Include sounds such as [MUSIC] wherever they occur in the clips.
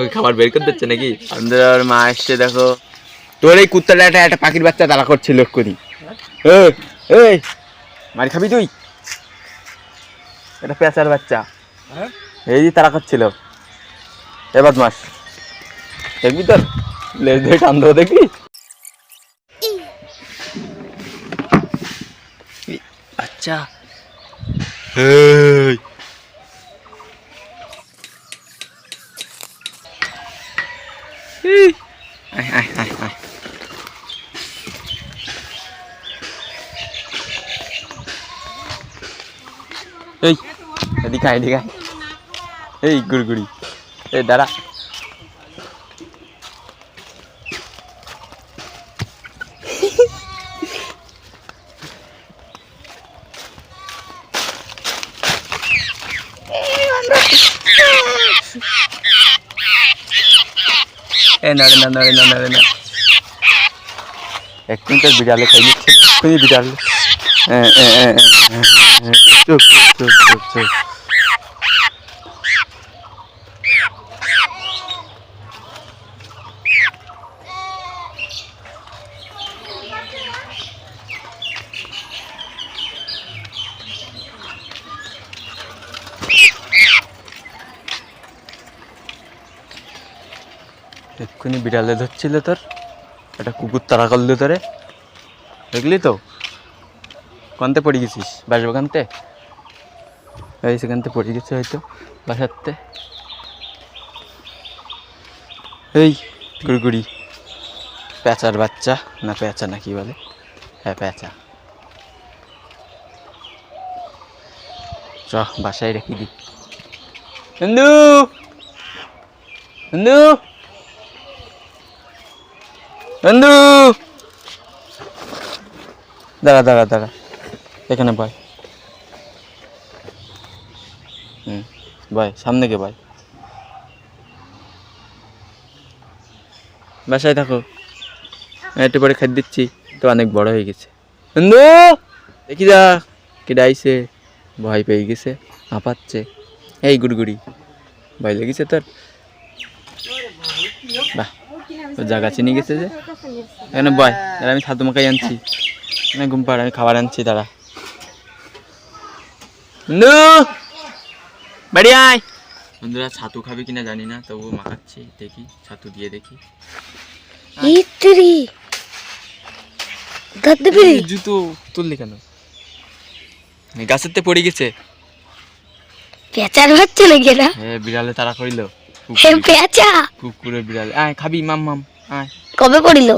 ওই খাবার বের করে দিচ্ছে নাকি? আমাদের আর মা এসছে দেখো। তোর এই কুত্তাটা একটা একটা পাখির বাচ্চা তারা করছিল করি এই এই মার খাবি তুই? এটা পেঁচার বাচ্চা। এই যে তারা করছিল। এ বদমাস। দেখবি তোর? লেজ ধরে টান দেবো দেখবি? আচ্ছা এই আয় আয় আয় আয়। এই এদিকে আয় এদিকে এই গুড়গুড়ি। এই দাঁড়া। এ নড়ে না নড়ে না নড়ে না এক্ষুনি তোর বিড়ালে খাই নিচ্ছে বিড়ালে চুপ চুপ চুপ চুপ এক্ষুনি বিড়ালে ধরছিল তোর। একটা কুকুর তাড়া করল তোরে। দেখলি তো? কানতে পড়ে গেছিস? বাসবাগানতে এই সেখানতে পড়ে গেছে হয়তো বাসাতে এই গুড়গুড়ি প্যাঁচার বাচ্চা, না প্যাঁচা না কি বলে? হ্যাঁ প্যাঁচা। চ, বাসায় রেখে দি। নন্দু নন্দু বন্ধু। দাঁড়া দাঁড়া দাঁড়া। এখানে বয় হুম বয় সামনে কে বয় বাসায় থাকো। একটু পরে খাদ্য দিচ্ছি, তো অনেক বড় হয়ে গেছে। বন্ধু, দেখি যা কেটে আইসে ভয় পেয়ে গেছে, হাঁপাচ্ছে। এই গুড়গুড়ি। ভয় লেগেছে তোর? জায়গা চিনি গেছে যে। এখানে বয় এর আমি ছাতু মাখাই আনছি। এখানে ঘুম পাড় আমি খাবার আনছি তারা বাড়ি আয়। বন্ধুরা ছাতু খাবে কিনা জানি না তবু মাখাচ্ছি দেখি ছাতু দিয়ে দেখি। জুতো তুললি কেন? গাছের তে পড়ে গেছে। পেঁচার হচ্ছে নাকি এটা হ্যাঁ বিড়ালে তারা করিল। হে পেঁচা। কুকুরে বিড়ালে। আয় খাবি মাম মাম আয়। কবে করিল?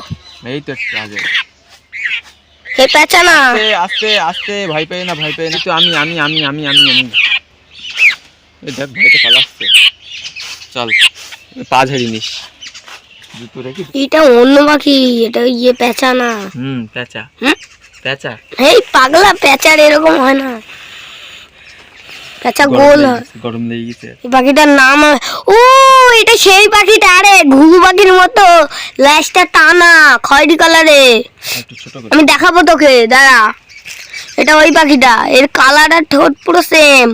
এই তো একটু আগে। হে পেঁচা না। আস্তে আস্তে আস্তে ভয় পেয়ে না ভয় পেয়ে না। তো আমি আমি আমি আমি আমি আমি। এই দেখ ভয়তে পালাচ্ছে। চল পা ঝেড়ে নিস। জুতো রেখে এটা অন্য পাখি এটা ইয়ে পেঁচা না। হুম পেঁচা। হুম? পেঁচা। এই পাগলা পেঁচার এরকম হয় না। পেঁচা গোল হয়। গরম লেগে গেছে। এই পাখিটার নাম ও এটা সেই পাখিটা আরে ঘুঘু পাখির মতো। ল্যাসটা টানা খয়েরি কালারে। আমি দেখাবো তোকে দাঁড়া। এটা ওই পাখিটা এর কালার আর ঠোঁট পুরো সেম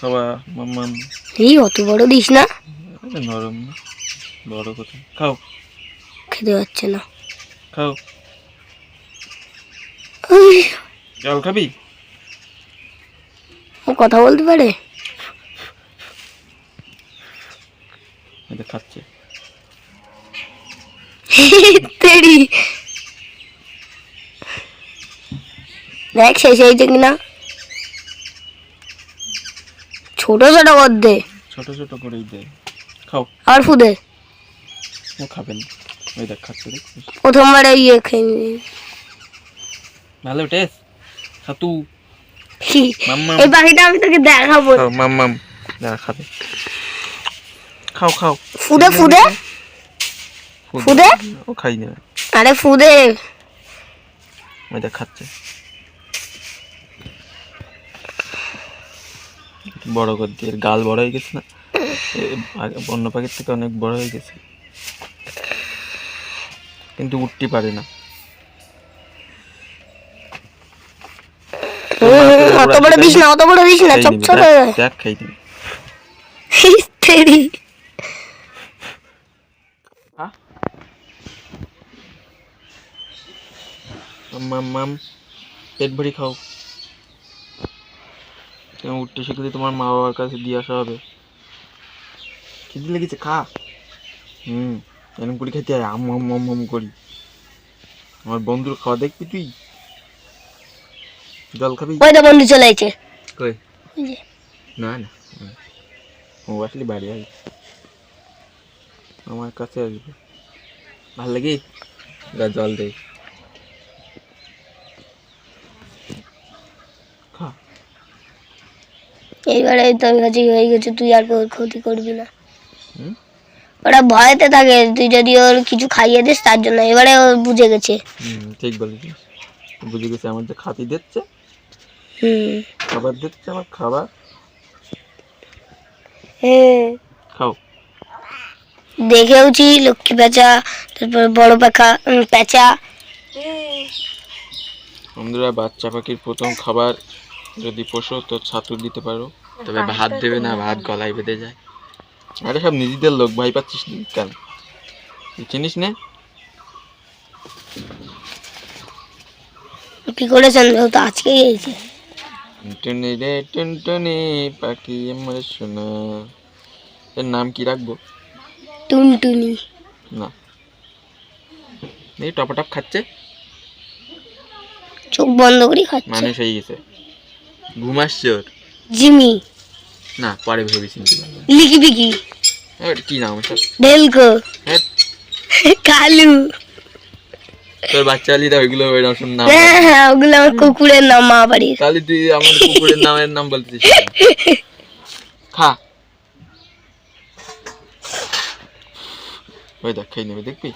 খাবা মাম মাম। এই অত বড় দিস না। নরম বড় কথা। খাও। খেতে পাচ্ছে না। খাও। জল খাবি? ও কথা বলতে পারে? খাচ্ছে। তেরি। দেখ শেষ হয়েছে কিনা। ছোট ছোট করতে ছোট ছোট করেই দে। খাও। আর ফুদে। ও খাবে না ওই দেখ খাচ্ছে দেখ। প্রথমবারে ইয়ে খেয়ে। ভালো টেস্ট। খাতু মাম্মাম এই পাখিটা আমি তোকে দেখাবো। মাম্মাম খাবে। খাও খাও। ফুদে ফুদে? ফুদে? ও খাই না। আরে ফুদে। খাচ্ছে। বড় করে দিয়ে গাল বড় হয়ে গেছে না? অন্য পাখির থেকে অনেক বড় হয়ে গেছে। কিন্তু উঠতে পারে না। অত বড় দিস না অত বড় দিস না চপ চপ দেখ খাই দিবি তেরি। মাম মাম পেট ভরি খাও। তুমি উঠতে শিখলে তোমার মা বাবার কাছে দিয়ে আসা হবে। খিদে লেগেছে খা। হুম এরকম করে খেতে হয় আম আম আম আম করি। আমার বন্ধুর খাওয়া দেখবি তুই? জল খাবি? ওই তো বন্ধু চলে কই? না না। ও আসলে বাড়ি আসবে। আমার কাছে আসবে। ভালো লাগে? গা জল দে। এইবারে তোর কাছে হয়ে গেছে তুই আর ওর ক্ষতি করবি না? ওরা ভয়েতে থাকে তুই যদি ওর কিছু খাইয়ে দিস তার জন্য। এবারে ও বুঝে গেছে। হুম ঠিক বলেছিস। বুঝে গেছে আমার যে খাতি দিচ্ছে খাবার দিচ্ছে আমার খাবার। হ্যাঁ। খাও। দেখেওছি লক্ষ্মী পেঁচা তারপর বড় পাখা পেঁচা। বন্ধুরা বাচ্চা পাখির প্রথম খাবার যদি পোষো তো ছাতু দিতে পারো। তবে ভাত দেবে না ভাত গলায় বেঁধে যায়। আরে সব নিজেদের লোক ভাই পাচ্ছিস কেন? চিনিস না? কি করেছেন? ও তো আজকে গিয়েছে টুনটুনি রে টুনটুনি পাখি আমার সোনা। এর নাম কি রাখব? টুনটুনি। না। এই টপাটপ খাচ্ছে? চোখ বন্ধ করে খাচ্ছে। মানুষ হয়ে গেছে। ঘুম আসছে ওর? জিমি। না পরে ভেবে চিনতে পারব লিকি পিকি। কি নাম ঢেলকো হ্যাঁ কালু। তোর বাচ্চা আলি দা ওইগুলো ওইরকম নাম। হ্যাঁ হ্যাঁ ওগুলো আমার কুকুরের নাম মা বাড়ির। তাহলে তুই আমার কুকুরের নামের নাম বলতেছিস [LAUGHS] খা। ওই দেখ খেয়ে নেবে দেখবি?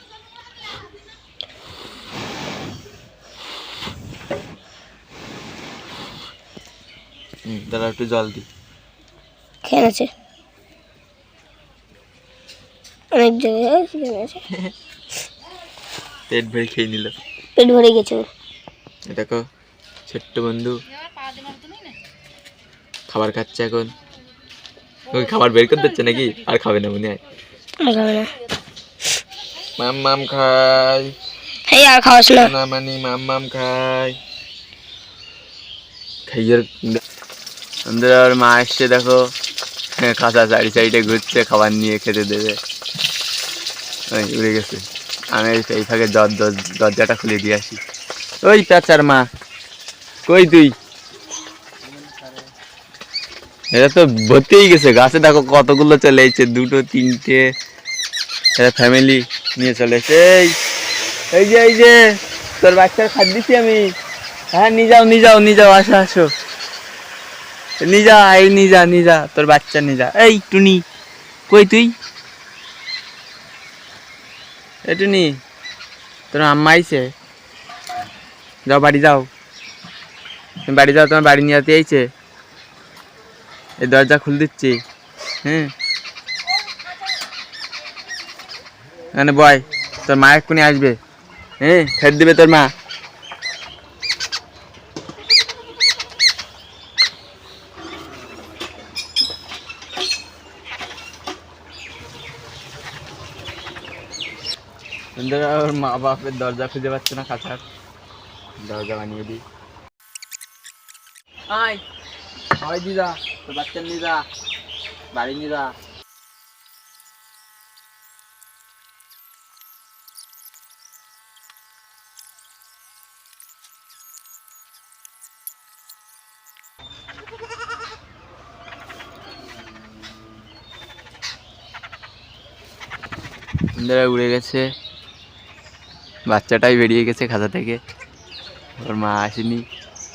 দাঁড়া একটু জল দি। খেয়ে আছে অনেক জায়গায় খেয়ে আছে [LAUGHS] পেট ভরে খেয়ে নিল পেট ভরে গেছে ওর। দেখো ছোট্ট বন্ধু। খাবার খাচ্ছে এখন। ওই খাবার বের করে দিচ্ছে নাকি? আর খাবে না মনে হয়। খাবে না। মাম মাম খাই। এই আর খাওয়াস না। না মানি মাম মাম খাই। খাইয়ের আমাদের আর মা এসছে দেখো। খাঁচা চারি সাইডে ঘুরছে খাবার নিয়ে খেতে দেবে। উড়ে গেছে। আমি এই- ফাঁকে দর- দর- দরজাটা খুলে দিয়ে আসি। ওই পেঁচার মা, কই তুই? এটা তো ভর্তি হয়ে গেছে, গাছে দেখো কতগুলো চলে এসেছে, দুটো, তিনটে এটা ফ্যামিলি নিয়ে চলে এসে এই এই যে এই যে, তোর বাচ্চার খাদ দিচ্ছি আমি। হ্যাঁ নিয়ে যাও নিয়ে যাও নিয়ে যাও, আসো আসো। নিয়ে যা, এই নিয়ে যা নিয়ে যা, তোর বাচ্চা নিয়ে যা। এই, টুনি, কই তুই? এ টুনি তোর আম্মা আইছে যাও, বাড়ি যাও। তুমি বাড়ি যাও তোমার বাড়ি নিয়ে আইছে এই দরজা খুলে দিচ্ছি। হ্যাঁ মানে বয় তোর মা এক্ষুনি আসবে? হ্যাঁ ফের দিবে তোর মা। সুন্দর ওর মা বাপের দরজা খুঁজে পাচ্ছে না খাঁচার দরজা বানিয়ে দিই। আয়। হয় দিদা তোর বাচ্চা নিয়ে যা। বাড়ি নিয়ে যা। উড়ে গেছে। বাচ্চাটাই বেরিয়ে গেছে খাতা থেকে। ওর মা আসেনি।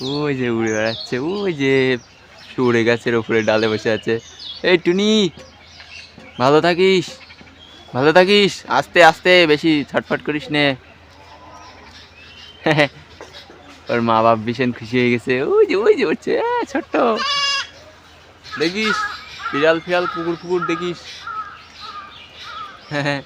ওই যে উড়ে বেড়াচ্ছে, ওই যে উড়ে গাছের ওপরে ডালে বসে আছে। এই টুনি, ভালো থাকিস? ভালো থাকিস? আস্তে আস্তে, বেশি ছটফট করিস নে। [LAUGHS] ওর মা বাপ ভীষণ খুশি হয়ে গেছে। ওই যে ওই যে উঠছে ছোট্ট। দেখিস, বিড়াল ফিরাল পুকুর ফুকুর দেখিস। হ্যাঁ [LAUGHS] হ্যাঁ